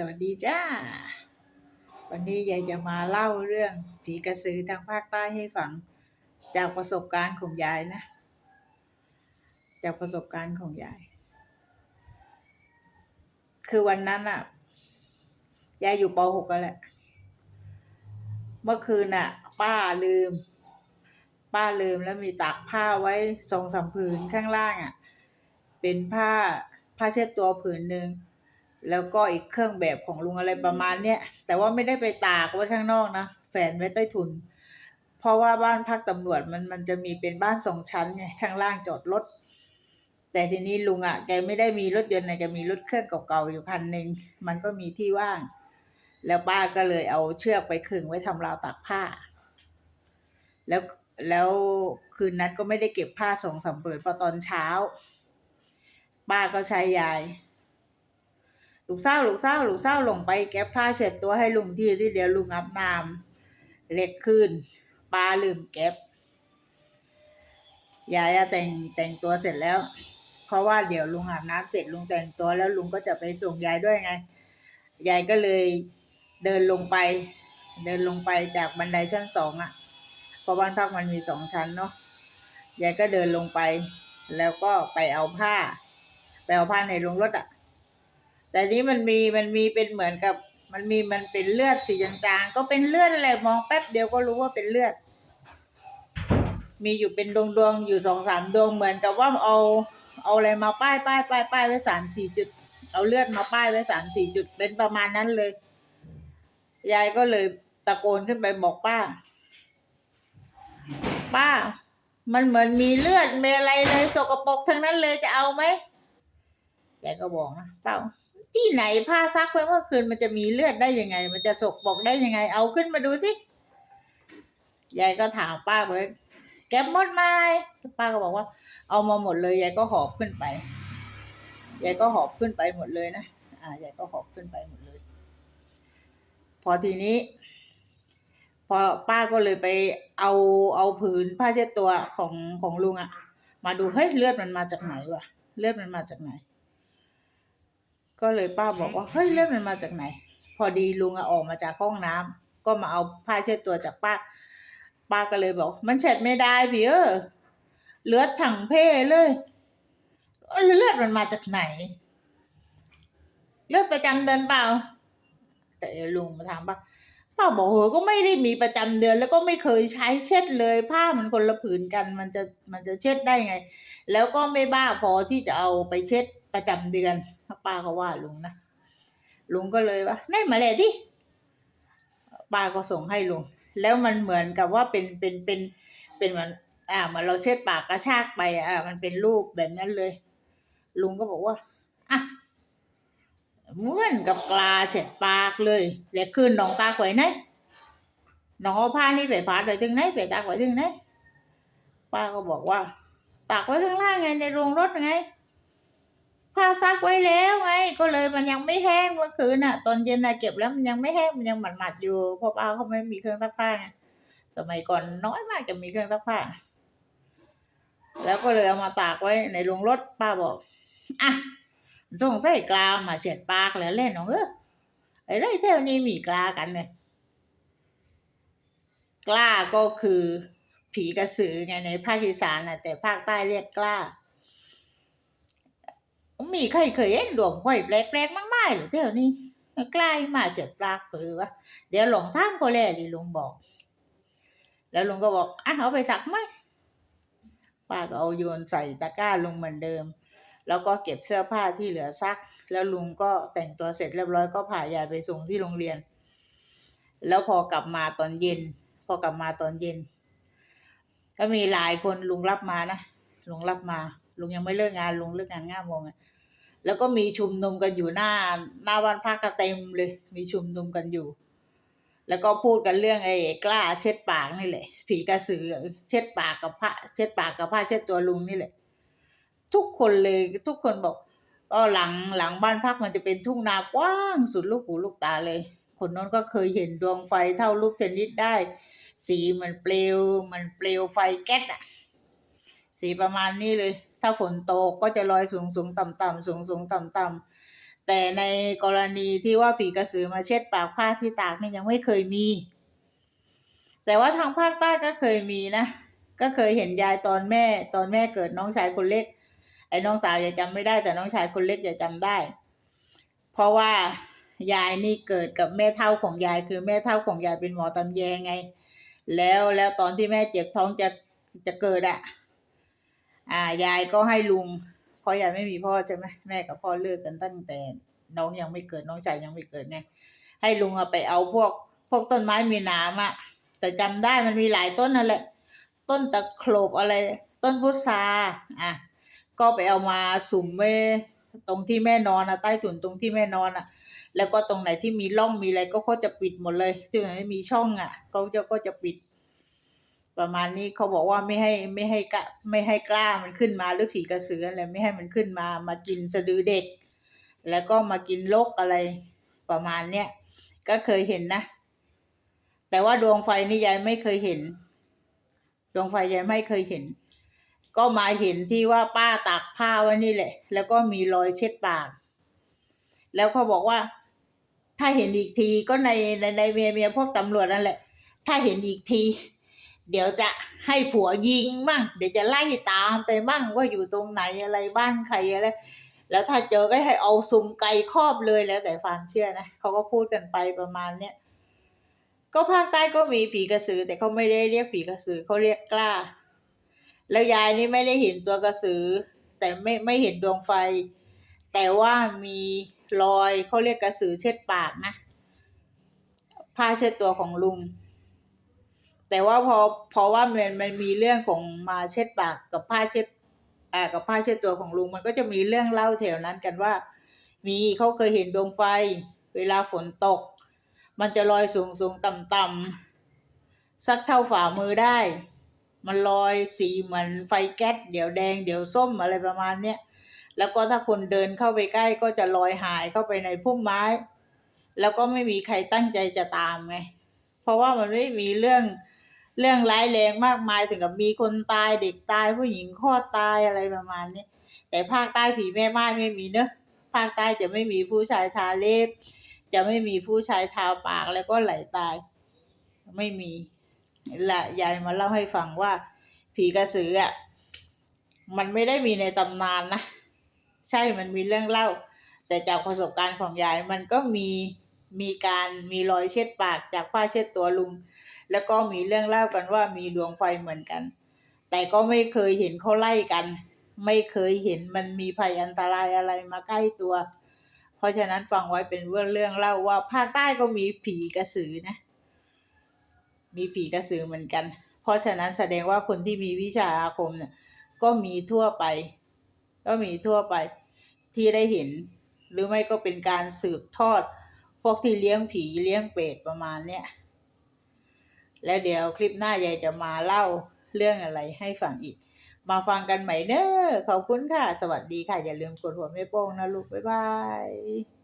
สวัสดีจ้า วันนี้ยายจะมาเล่าเรื่องผีกระสือทางภาคใต้ให้ฟัง จากประสบการณ์ของยายนะ จากประสบการณ์ของยาย คือวันนั้นอะยายอยู่ป .6 กันแหละ เมื่อคืนน่ะป้าลืม ป้าลืมแล้วมีตากผ้าไว้สองสามผืนข้างล่างอะเป็นผ้าผ้าเช็ดตัวผืนหนึ่ง แล้วก็อีกเครื่องแบบของลุงอะไรประมาณเนี้ยแต่ว่าไม่ได้ไปตากไว้ข้างนอกนะแฝนไว้ใต้ถุน เพราะว่าบ้านพักตำรวจมันมันจะมีเป็นบ้านสองชั้นไงข้างล่างจอดรถแต่ทีนี้ลุงอะแกไม่ได้มีรถยนต์นะแกมีรถเครื่องเก่าๆอยู่คันหนึ่งมันก็มีที่ว่าง แล้วป้าก็เลยเอาเชือกไปขึงไว้ทำราวตากผ้า แล้วแล้วคืนนั้นก็ไม่ได้เก็บผ้าส่งสามเปิดพอตอนเช้า ป้าก็ใช้ยาย ลูกเศร้าลูกเศร้าลูกเศร้าลงไปเก็บผ้าเสร็จตัวให้ลุงที่ที่เดียวลุงอาบน้ำเล็กขึ้นป้าลืมเก็บยายแต่งแต่งตัวเสร็จแล้ว เพราะว่าเดี๋ยวลุงอาบน้ำเสร็จลุงแต่งตัวแล้วลุงก็จะไปส่งยายด้วยไง ยายก็เลยเดินลงไป เดินลงไปจากบันไดชั้นสองอะเพราะบ้านพักมันมีสองชั้นเนาะยายก็เดินลงไป แล้วก็ไปเอาผ้า ไปเอาผ้าในโรงรถอะ แต่นี้มันมีมันมีเป็นเหมือนกับ มันมีมันเป็นเลือดสีจางๆก็เป็นเลือดอะไรมองแป๊บเดียวก็รู้ว่าเป็นเลือด มีอยู่เป็นดวงดวงๆอยู่สองสามดวงเหมือนกับว่าเอา เอาอะไรมาป้ายป้ายป้ายป้ายไว้สามสี่จุด เอาเลือดมาป้ายไว้สามสี่จุดเป็นประมาณนั้นเลย ยายก็เลยตะโกนขึ้นไปบอกป้า ป้า มันเหมือนมีเลือดมีอะไรเลยสกปรกทั้งนั้นเลยจะเอาไหมยายก็บอกนะเปล่า ที่ไหนผ้าซักไว้เมื่อคืนมันจะมีเลือดได้ยังไง มันจะสกปรกได้ยังไง เอาขึ้นมาดูสิยายก็ถามป้าไปเก็บหมดไหมป้าก็บอกว่า เอามาหมดเลยยายก็หอบขึ้นไปยายก็หอบขึ้นไปหมดเลยนะอ่ายายก็หอบขึ้นไปหมดเลย พอทีนี้ พอป้าก็เลยไปเอาเอาผืนผ้าเช็ดตัวของของลุงอะมาดูเฮ้ยเลือดมันมาจากไหนวะเลือดมันมาจากไหน ก็เลยป้าบอกว่าเฮ้ยเลือดมันมาจากไหน พอดีลุงอะออกมาจากห้องน้ำก็มาเอาผ้าเช็ดตัวจากป้า ป้าก็เลยบอก มันเช็ดไม่ได้พี่เออเลือดถังเพเลยเอ้ยเลือดมันมาจากไหน เลือดประจำเดือนเปล่า แต่ลุงมาถามป้าป้าบอกเออก็ไม่ได้มีประจำเดือน แล้วก็ไม่เคยใช้เช็ดเลย ผ้ามันคนละผืนกัน มันจะมันจะเช็ดได้ไง แล้วก็ไม่บ้าพอที่จะเอาไปเช็ด ประจำเดือนป้าก็ว่าลุงนะลุงก็เลยว่าได้มาเลยดิป้าก็ส่งให้ลุงแล้วมันเหมือนกับว่าเป็นเป็นเป็นเป็นเหมือนอ่าเหมือนเราเช็ดปากกระชากไปอ่ามันเป็นรูปแบบนั้นเลย ลุงก็บอกว่าอะเหมือนกับกลาเสร็จปากเลยแล้วคืนน้องตาไว้ไหนน้องเอาผ้านี่ไปพาดไว้ถึงไหนไปตากไว้ถึงไหนป้าก็บอกว่า ตากไว้ข้างล่างไงในโรงรถไง ผ้าซักไว้แล้วไง ก็เลยมันยังไม่แห้งเมื่อคืนน่ะ ตอนเย็นน่ะเก็บแล้วมันยังไม่แห้งมันยังหมัดๆอยู่เพราะป้าเขาไม่มีเครื่องซักผ้าไงสมัยก่อนน้อยมากจะมีเครื่องซักผ้า แล้วก็เลยเอามาตากไว้ในโรงรถป้าบอกอะต้องใส่กลามาเสียดปากแล้วเล่นน้องเออไอ้ไรแถวนี้มีกลากันเลยกล้าก็คือผีกระสือไงในภาคอีสานนะแต่ภาคใต้เรียกกล้า มีใครเคยเห็นดวงไฟแปลกๆมากๆหรือเท่านี้ใกล้ามาเสียดปากเปือวะเดี๋ยวหลงท่ามก็แล่ดิลุงบอก แล้วลุงก็บอกอะเอาไปสักไหมป้าก็เอาโยนใส่ตะกร้าลงเหมือนเดิม แล้วก็เก็บเสื้อผ้าที่เหลือซัก แล้วลุงก็แต่งตัวเสร็จเรียบร้อยก็พายายไปส่งที่โรงเรียน แล้วพอกลับมาตอนเย็น พอกลับมาตอนเย็น ก็มีหลายคนลุงรับมานะลุงรับมา ลุงยังไม่เลิกงานลุงเลิกงานห้าโมงอะแล้วก็มีชุมนุมกันอยู่หน้า หน้าบ้านพักก็เต็มเลย มีชุมนุมกันอยู่ แล้วก็พูดกันเรื่องไอ้กล้าเช็ดปากนี่แหละ ผีกระสือเช็ดปากกับผ้าเช็ดปากกับผ้าเช็ดตัวลุงนี่แหละ ทุกคนเลยทุกคนบอกก็หลังหลังบ้านพักมันจะเป็นทุ่งนากว้างสุดลูกหูลูกตาเลย คนนั้นก็เคยเห็นดวงไฟเท่าลูกเทนนิสได้ สีเหมันเปลวเหมันเปลวไฟแก๊สอะสีประมาณนี้เลย ถ้าฝนตกก็จะลอยสูงสูงต่ำต่ำสูงสูงต่ำต่ำแต่ในกรณีที่ว่าผีกระสือมาเช็ดปากผ้าที่ตากนี่ยังไม่เคยมี แต่ว่าทางภาคใต้ก็เคยมีนะ ก็เคยเห็นยายตอนแม่ ตอนแม่เกิดน้องชายคนเล็ก ไอ้น้องสาวจะจำไม่ได้ แต่น้องชายคนเล็กจะจำได้ เพราะว่ายายนี่เกิดกับแม่เท่าของยายคือแม่เท่าของยายเป็นหมอตำแยไง แล้วแล้วตอนที่แม่เจ็บท้องจะจะเกิดอะ อ่ายายก็ให้ลุงเพราะยายไม่มีพ่อใช่ไหมแม่กับพ่อเลิกกันตั้งแต่น้องยังไม่เกิดน้องชายยังไม่เกิดไงให้ลุงเอาไปเอาพวกพวกต้นไม้มีนามอะแต่จำได้มันมีหลายต้นนั่นแหละ ต้นตะโขลบอะไร ต้นพุทราอะก็ไปเอามาสุมไว้ตรงที่แม่นอนอะใต้ถุนตรงที่แม่นอนอะแล้วก็ตรงไหนที่มีร่องมีอะไรก็เขาจะปิดหมดเลยที่ไหนไม่มีช่องอะเขาจะก็จะปิด ประมาณนี้เขาบอกว่าไม่ให้ไม่ให้กะไม่ให้กล้ามันขึ้นมาหรือผีกระสืออะไรไม่ให้มันขึ้นมามากินสะดือเด็ก แล้วก็มากินลกอะไรประมาณเนี้ยก็เคยเห็นนะ แต่ว่าดวงไฟนี่ยายไม่เคยเห็น ดวงไฟยายไม่เคยเห็น ก็มาเห็นที่ว่าป้าตากผ้าไว้นี่แหละ แล้วก็มีรอยเช็ดปาก แล้วเขาบอกว่า ถ้าเห็นอีกทีก็ในในในเมียเมียพวกตำรวจนั่นแหละ ถ้าเห็นอีกที เดี๋ยวจะให้ผัวยิงมั่งเดี๋ยวจะไล่ตามไปมั่งว่าอยู่ตรงไหนอะไรบ้านใครอะไรแล้วถ้าเจอก็ให้เอาซุ่มไก่ครอบเลยแล้วแต่ความเชื่อนะเขาก็พูดกันไปประมาณเนี้ยก็ภาคใต้ก็มีผีกระสือ แต่เขาไม่ได้เรียกผีกระสือเขาเรียกกล้า แล้วยายนี่ไม่ได้เห็นตัวกระสือ แต่ไม่ไม่เห็นดวงไฟ แต่ว่ามีรอยเขาเรียกกระสือเช็ดปากนะผ้าเช็ดตัวของลุง แต่ว่าพอพอว่ามันมันมีเรื่องของมาเช็ดปากกับผ้าเช็ดอ่ากับผ้าเช็ดตัวของลุงมันก็จะมีเรื่องเล่าแถวนั้นกันว่า มีเขาเคยเห็นดวงไฟ เวลาฝนตก มันจะลอยสูงสูงต่ำต่ำสักเท่าฝ่ามือได้ มันลอยสีเหมือนไฟแก๊สเดี๋ยวแดงเดี๋ยวส้มอะไรประมาณเนี้ยแล้วก็ถ้าคนเดินเข้าไปใกล้ก็จะลอยหายเข้าไปในพุ่มไม้ แล้วก็ไม่มีใครตั้งใจจะตามไงเพราะว่ามันไม่มีเรื่อง เรื่องร้ายแรงมากมายถึงกับมีคนตายเด็กตายผู้หญิงคลอดตายอะไรประมาณนี้ แต่ภาคใต้ผีแม่ไม้ไม่มีเนอะภาคใต้จะไม่มีผู้ชายทาเล็บจะไม่มีผู้ชายทาปากแล้วก็ไหลตาย ไม่มีละยายมาเล่าให้ฟังว่า ผีกระสืออะมันไม่ได้มีในตำนานนะ ใช่มันมีเรื่องเล่า แต่จากประสบการณ์ของยายมันก็มี มีการมีรอยเช็ดปากจากผ้าเช็ดตัวลุง แล้วก็มีเรื่องเล่ากันว่ามีดวงไฟเหมือนกัน แต่ก็ไม่เคยเห็นเขาไล่กัน ไม่เคยเห็นมันมีภัยอันตรายอะไรมาใกล้ตัว เพราะฉะนั้นฟังไว้เป็นเรื่องเรื่องเล่าว่าภาคใต้ก็มีผีกระสือนะ มีผีกระสือเหมือนกัน เพราะฉะนั้นแสดงว่าคนที่มีวิชาอาคมเนี่ยก็มีทั่วไป ก็มีทั่วไปที่ได้เห็น หรือไม่ก็เป็นการสืบทอด พวกที่เลี้ยงผีเลี้ยงเปรตประมาณเนี้ยแล้วเดี๋ยวคลิปหน้ายายจะมาเล่าเรื่องอะไรให้ฟังอีก มาฟังกันใหม่เนอะขอบคุณค่ะ สวัสดีค่ะ อย่าลืมกดหัวแม่โป้งนะลูก บ๊ายบาย